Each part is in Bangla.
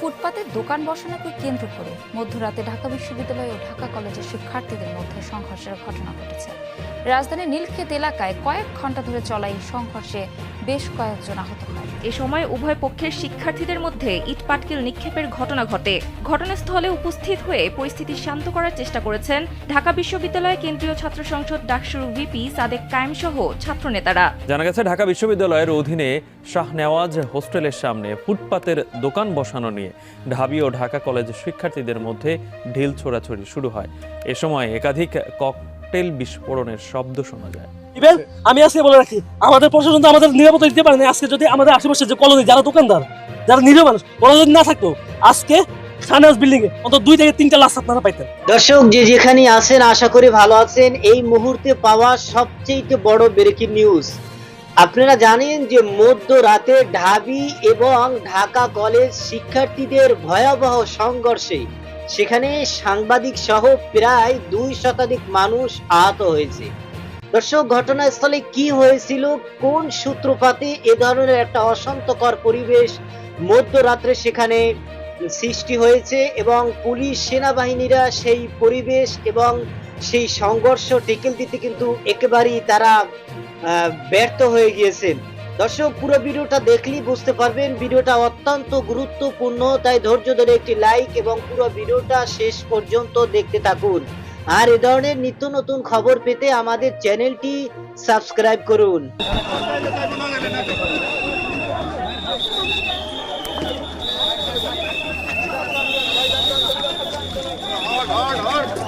ফুটপাতে দোকান বসানোকে কেন্দ্র করে মধ্যরাতে ঢাকা বিশ্ববিদ্যালয় ও ঢাকা কলেজের শিক্ষার্থীদের মধ্যে সংঘর্ষের ঘটনা ঘটেছে। রাজধানীর নীলক্ষেত এলাকায় কয়েক ঘণ্টা ধরে চলা এই সংঘর্ষে বেশ কয়েকজন আহত হয়। এ সময় উভয় পক্ষের শিক্ষার্থীদের মধ্যে ইটপাটকেল নিক্ষেপের ঘটনা ঘটে। ঘটনাস্থলে উপস্থিত হয়ে পরিস্থিতি শান্ত করার চেষ্টা করেছেন ঢাকা বিশ্ববিদ্যালয় কেন্দ্রীয় ছাত্র সংসদ ডাকসুর ভিপি সাদেক কায়েম সহ ছাত্রনেতারা। জানা গেছে ঢাকা বিশ্ববিদ্যালয়ের অধীনে শাহনেওয়াজ হোস্টেলের সামনে ফুটপাতের দোকান বসানো নিয়ে ঢাবি ও ঢাকা কলেজের শিক্ষার্থীদের মধ্যে ঢিল ছোড়াছড়ি শুরু হয়। এ সময় একাধিক ককটেল বিস্ফোরণের শব্দ শোনা যায়। ইভেন আমি আজকে বলে রাখি আমাদের প্রশাসন তো আমাদের নিরাপত্তা দিতে পারেনি। আজকে যদি আমাদের আশেপাশে যে কলোনি যারা দোকানদার যারা নিরীহ মানুষ ওরা যদি না থাকতো আজকে সানাস বিল্ডিং এ অন্তত দুই থেকে তিনটা লাশ আপনারা পাইতেন। দর্শক যে যেখানে আছেন আশা করি ভালো আছেন। এই মুহূর্তে পাওয়া সবচেয়ে বড় ব্রেকিং নিউজ আপনারা জানেন যে মধ্যরাতে ঢাবি এবং ঢাকা কলেজ শিক্ষার্থীদের ভয়াবহ সংঘর্ষে সেখানে সাংবাদিক সহ প্রায় দুই শতাধিক মানুষ আহত হয়েছে। দর্শক, ঘটনাস্থলে কি হয়েছিল, কোন সূত্রপাতে এ ধরনের একটা অশান্তকর পরিবেশ মধ্যরাত্রে সেখানে সৃষ্টি হয়েছে এবং পুলিশ সেনাবাহিনীরা সেই পরিবেশ এবং সেই সংঘর্ষ টেকেল দিতে কিন্তু একেবারেই তারা ব্যর্থ হয়ে গিয়েছেন দর্শক, পুরো ভিডিওটা দেখলেই বুঝতে পারবেন, ভিডিওটা অত্যন্ত গুরুত্বপূর্ণ, তাই ধৈর্য ধরে একটি লাইক এবং পুরো ভিডিওটা শেষ পর্যন্ত দেখতে থাকুন। আর এ ধরনের নিত্য নতুন খবর পেতে আমাদের চ্যানেলটি সাবস্ক্রাইব করুন। હળ હળ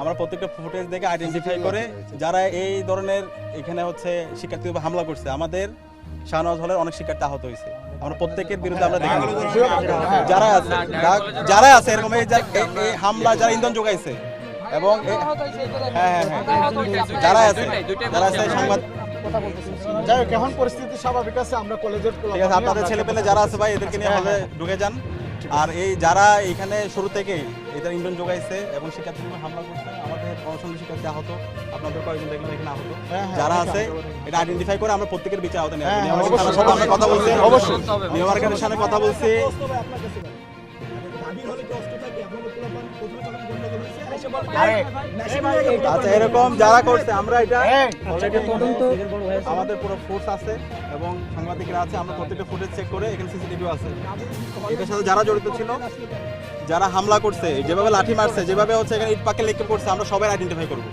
আমরা প্রত্যেকটা ফুটেজ দেখে আইডেন্টিফাই করে যারা এই ধরনের এখানে হচ্ছে শিক্ষার্থীর উপর হামলা করছে আমাদের শাহনওয়াজ হলের অনেক শিক্ষার্থী আহত হয়েছে। আমরা প্রত্যেকের বিরুদ্ধে আমরা দেখে। যারা আছে যারা আছে এরকম এই হামলা যারা ইন্ধন যোগাইছে এবং হ্যাঁ হ্যাঁ হ্যাঁ যারা আছে যারা আছে সংবাদ যাই হোক এখন পরিস্থিতি স্বাভাবিক আছে আমরা কলেজের ঠিক আছে আপনাদের ছেলে পেলে যারা আছে ভাই এদেরকে নিয়ে হলে ঢুকে যান। আর এই যারা এখানে শুরু থেকে এদের ইন্ধন যোগাইছে এবং শিক্ষার্থীর হামলা করছে আমাদের অসংখ্য শিক্ষার্থী আহত আপনাদের কয়েকজন দেখলাম এখানে আহত। যারা আছে এটা আইডেন্টিফাই করে আমরা প্রত্যেকের বিচার আহত নিয়ে হ্যাঁ। হ্যাঁ, কথা বলছি। অবশ্যই। নিয়মার্কের সাথে কথা বলছি। আচ্ছা এরকম যারা করছে, আমরা এটা আমাদের পুরো ফোর্স আছে এবং সাংবাদিকরা আছে, আমরা প্রত্যেকটা ফুটেজ চেক করে এখানে সিসিটিভিও আছে। এটার সাথে যারা জড়িত ছিল, যারা হামলা করছে, যেভাবে লাঠি মারছে, যেভাবে হচ্ছে এখানে ইট পাকে লেগে করছে আমরা সবাই আইডেন্টিফাই করব।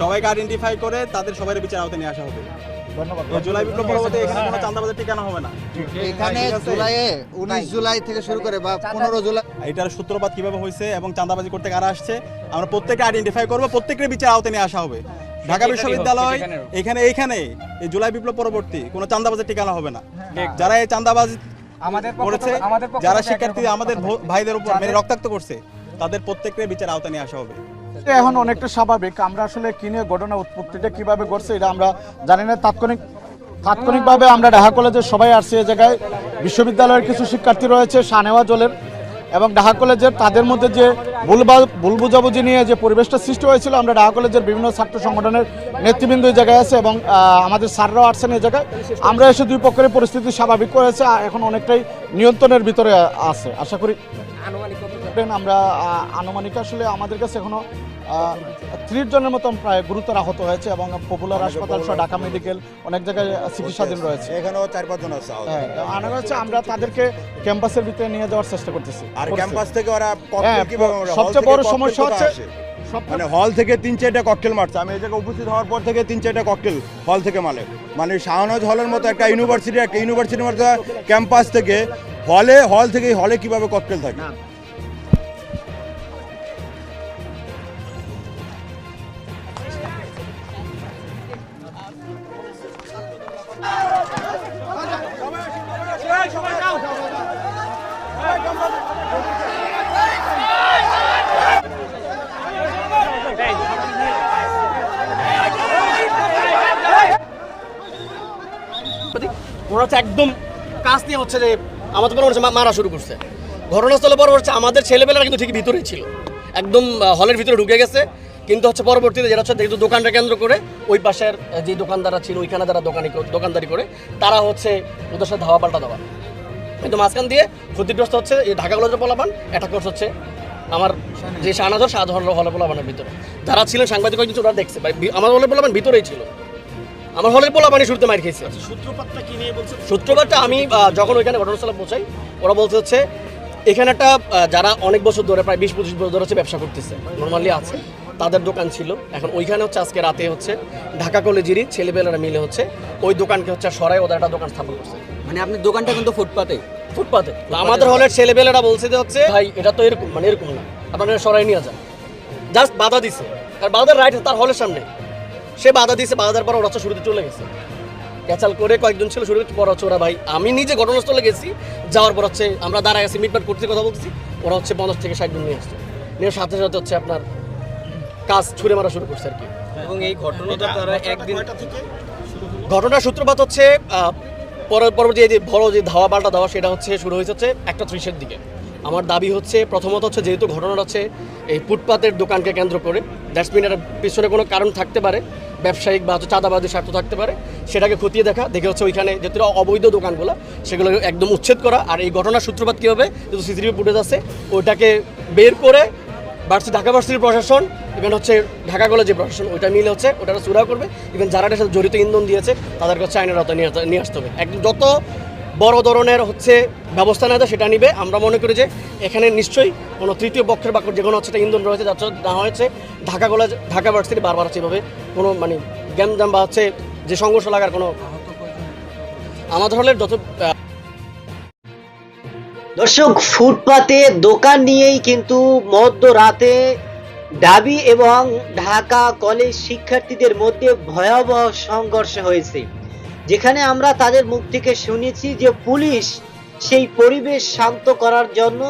সবাইকে আইডেন্টিফাই করে তাদের সবার বিচার আওতায় নিয়ে আসা হবে। ধন্যবাদ। জুলাই বিপ্লব পরবর্তী এখানে কোনো চান্দাবাজের ঠিকানা হবে না। এখানে জুলাইয়ে উনিশ জুলাই থেকে শুরু করে বা পনেরো জুলাই এটার সূত্রপাত কীভাবে হয়েছে এবং চাঁদাবাজি করতে কারা আসছে আমরা প্রত্যেকে আইডেন্টিফাই করব প্রত্যেকের বিচার আওতায় নিয়ে আসা হবে। ঢাকা বিশ্ববিদ্যালয় এখানে এইখানে এই জুলাই বিপ্লব পরবর্তী কোনো চাঁদাবাজের ঠিকানা হবে না। যারা এই চাঁদাবাজ করেছে যারা শিক্ষার্থী আমাদের ভাইদের উপর মেরে রক্তাক্ত করছে তাদের প্রত্যেকের বিচার আওতায় নিয়ে আসা হবে। এখন অনেকটা স্বাভাবিক। আমরা আসলে কিনে ঘটনা উৎপত্তিটা কীভাবে ঘটছে এটা আমরা জানি না। তাৎক্ষণিক তাৎক্ষণিকভাবে আমরা ঢাকা কলেজের সবাই আসছি এই জায়গায়। বিশ্ববিদ্যালয়ের কিছু শিক্ষার্থী রয়েছে সানেওয়া জলের এবং ঢাকা কলেজের তাদের মধ্যে যে ভুল ভুল বুঝাবুঝি নিয়ে যে পরিবেশটা সৃষ্টি হয়েছিল, আমরা ঢাকা কলেজের বিভিন্ন ছাত্র সংগঠনের নেতৃবৃন্দ এই জায়গায় আছে এবং আমাদের স্যাররাও আসছেন এই জায়গায়। আমরা এসে দুই পক্ষের পরিস্থিতি স্বাভাবিক করেছে এখন অনেকটাই নিয়ন্ত্রণের ভিতরে আছে। আশা করি আমরা আনুমানিক আসলে আমাদের কাছে এখনও ত্রিশ জনের মতন প্রায় গুরুতর আহত হয়েছে এবং পপুলার হাসপাতাল সহ ঢাকা মেডিকেল অনেক জায়গায় চিকিৎসাধীন রয়েছে। এখানেও চার পাঁচজন আছে হ্যাঁ আনা হচ্ছে আমরা তাদেরকে ক্যাম্পাসের ভিতরে নিয়ে যাওয়ার চেষ্টা করতেছি। আর ক্যাম্পাস থেকে ওরা হ্যাঁ, সবচেয়ে বড় সমস্যা হচ্ছে মানে হল থেকে তিন চারটা ককটেল মারছে। আমি এই জায়গায় উপস্থিত হওয়ার পর থেকে তিন চারটা ককটেল হল থেকে মারে মানে শাহনজ হলের মতো একটা ইউনিভার্সিটি একটা ইউনিভার্সিটির মতো ক্যাম্পাস থেকে হলে হল থেকে হলে কীভাবে ককটেল থাকে? ওরা হচ্ছে একদম কাজ নিয়ে হচ্ছে যে আমাদের মনে হচ্ছে মারা শুরু করছে। ঘটনাস্থলে পর হচ্ছে আমাদের ছেলেবেলারা কিন্তু ঠিক ভিতরেই ছিল। একদম হলের ভিতরে ঢুকে গেছে। কিন্তু হচ্ছে পরবর্তীতে যেটা হচ্ছে যেহেতু দোকানটা কেন্দ্র করে ওই পাশের যে দোকানদাররা ছিল ওইখানে যারা দোকানি দোকানদারি করে তারা হচ্ছে ওদের সাথে ধাওয়া পাল্টা দেওয়া কিন্তু মাঝখান দিয়ে ক্ষতিগ্রস্ত হচ্ছে এই ঢাকা কলেজের পোলাপান অ্যাটাক করছে হচ্ছে আমার যে শাহনাজর শাহজাহান হলে পোলাপানের ভিতরে। যারা ছিলেন সাংবাদিক কিছু ওরা দেখছে ভাই, আমার হলে পোলাপান ভিতরেই ছিল। আমার হলের পোলাপানি শুরুতে মার খেয়েছে। সূত্রপাতটা কি নিয়ে বলছে? সূত্রপাতটা আমি যখন ওইখানে ঘটনাস্থলে পৌঁছাই ওরা বলতে হচ্ছে এখানে একটা যারা অনেক বছর ধরে প্রায় বিশ পঁচিশ বছর ধরে হচ্ছে ব্যবসা করতেছে নর্মালি আছে তাদের দোকান ছিল। এখন ওইখানে হচ্ছে আজকে রাতে হচ্ছে ঢাকা কলেজেরই ছেলেবেলারা মিলে হচ্ছে ওই দোকানকে হচ্ছে সরাই ওদের একটা দোকান স্থাপন করছে। মানে আপনি দোকানটা কিন্তু ফুটপাতে? ফুটপাতে। আমাদের হলের ছেলেবেলারা বলছে যে হচ্ছে ভাই এটা তো এরকম মানে এরকম না আপনারা সরাই নিয়ে যান। জাস্ট বাধা দিছে। আর বাধার রাইট তার হলের সামনে। সে বাধা দিছে বাধা দেওয়ার পর ওরা হচ্ছে শুরুতে চলে গেছে। ক্যাচাল করে কয়েকজন ছিল শুরু পর হচ্ছে ওরা ভাই আমি নিজে ঘটনাস্থলে গেছি যাওয়ার পর হচ্ছে আমরা দাঁড়ায় গেছি মিটমাট করতে কথা বলতেছি ওরা হচ্ছে পঞ্চাশ থেকে ষাট জন নিয়ে আসছে। নিয়ে সাথে সাথে হচ্ছে আপনার কাজ ছুঁড়ে মারা শুরু করছে আর কি। এবং এই ঘটনাটা তারা একদিন ঘটনার সূত্রপাত হচ্ছে আহ, পরে পরবর্তী এই যে বড় যে ধাওয়া পাল্টা ধাওয়া সেটা হচ্ছে শুরু হয়েছে হচ্ছে একটা ত্রিশের দিকে। আমার দাবি হচ্ছে প্রথমত হচ্ছে যেহেতু ঘটনাটা হচ্ছে এই ফুটপাতের দোকানকে কেন্দ্র করে দ্যাটস মিন এর পিছনে কোনো কারণ থাকতে পারে, ব্যবসায়িক বা হচ্ছে চাঁদাবাদী স্বার্থ থাকতে পারে, সেটাকে খতিয়ে দেখা, দেখে হচ্ছে ওইখানে যেহেতু অবৈধ দোকানগুলো, সেগুলো একদম উচ্ছেদ করা, আর এই ঘটনার সূত্রপাত কীভাবে যেহেতু সিসিটিভি ফুটেজ আছে, ওইটাকে বের করে ভার্সি ঢাকা ভার্সিটির প্রশাসন ইভেন হচ্ছে ঢাকা কলেজের প্রশাসন, ওইটা মিলে হচ্ছে ওটা সুরা করবে ইভেন যারা এটার সাথে জড়িত ইন্ধন দিয়েছে, তাদেরকে হচ্ছে আইনের আওতায় নিয়ে আসতে হবে। একদম যত বড় ধরনের হচ্ছে ব্যবস্থা নেওয়া সেটা নিবে। আমরা মনে করি যে এখানে নিশ্চয়ই কোনো তৃতীয় পক্ষের বা যে কোনো হচ্ছে ইন্ধন রয়েছে, যার না হয়েছে। ঢাকা কলেজ, ঢাকা ভার্সিটি বারবার হচ্ছে এভাবে কোনো মানে গ্যামজাম বা হচ্ছে যে সংঘর্ষ লাগার কোনো আমাদের হলের যত দর্শক, ফুটপাতে দোকান নিয়েই কিন্তু মধ্যরাতে ডাবি এবং ঢাকা কলেজ শিক্ষার্থীদের মধ্যে ভয়াবহ সংঘর্ষ হয়েছে। যেখানে আমরা তাদের মুখ থেকে শুনেছি যে পুলিশ সেই পরিবেশ শান্ত করার জন্য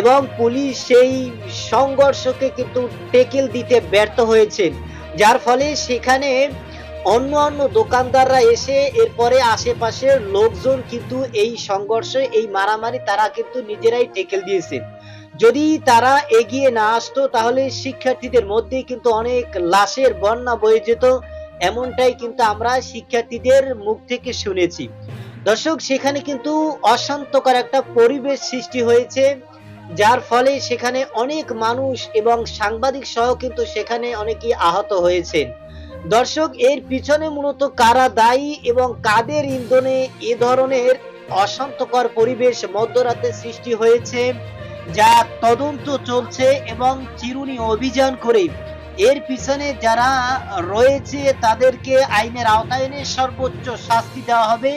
এবং পুলিশ সেই সংঘর্ষকে কিন্তু টেকেল দিতে ব্যর্থ হয়েছেন। যার ফলে সেখানে অন্য অন্য দোকানদাররা এসে এরপরে আশেপাশের লোকজন কিন্তু এই সংঘর্ষে, এই মারামারি তারা কিন্তু নিজেরাই টেকেল দিয়েছেন। যদি তারা এগিয়ে না আসতো তাহলে শিক্ষার্থীদের মধ্যে কিন্তু অনেক লাশের বন্যা বয়ে যেত। এমনটাই কিন্তু আমরা শিক্ষার্থীদের মুখ থেকে শুনেছি। দর্শক, সেখানে কিন্তু অশান্তকর একটা পরিবেশ সৃষ্টি হয়েছে, যার ফলে সেখানে অনেক মানুষ এবং সাংবাদিক সহ কিন্তু সেখানে অনেকেই আহত হয়েছেন। দর্শক, এর পিছনে মূলত কারা দায়ী এবং কাদের ইন্ধনে এ ধরনের অশান্তকর পরিবেশ মধ্যরাতে সৃষ্টি হয়েছে, যা তদন্ত চলছে এবং চিরুনি অভিযান করে এর পিছনে যারা রয়েছে, তাদেরকে আইনের আওতায় এনে সর্বোচ্চ শাস্তি দেওয়া হবে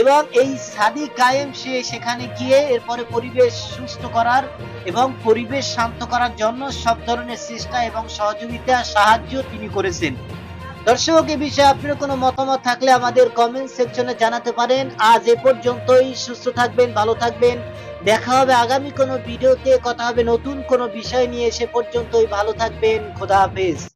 এবং এই সাদি কায়েম সে সেখানে গিয়ে এরপরে পরিবেশ সুস্থ করার এবং পরিবেশ শান্ত করার জন্য সব ধরনের চেষ্টা এবং সহযোগিতা, সাহায্য তিনি করেছেন। দর্শক, এ বিষয়ে আপনার কোনো মতামত থাকলে আমাদের কমেন্ট সেকশনে জানাতে পারেন। আজ এ পর্যন্তই। সুস্থ থাকবেন, ভালো থাকবেন। দেখা হবে আগামী কোনো ভিডিওতে, কথা হবে নতুন কোনো বিষয় নিয়ে, সে পর্যন্তই ভালো থাকবেন, খোদা হাফেজ।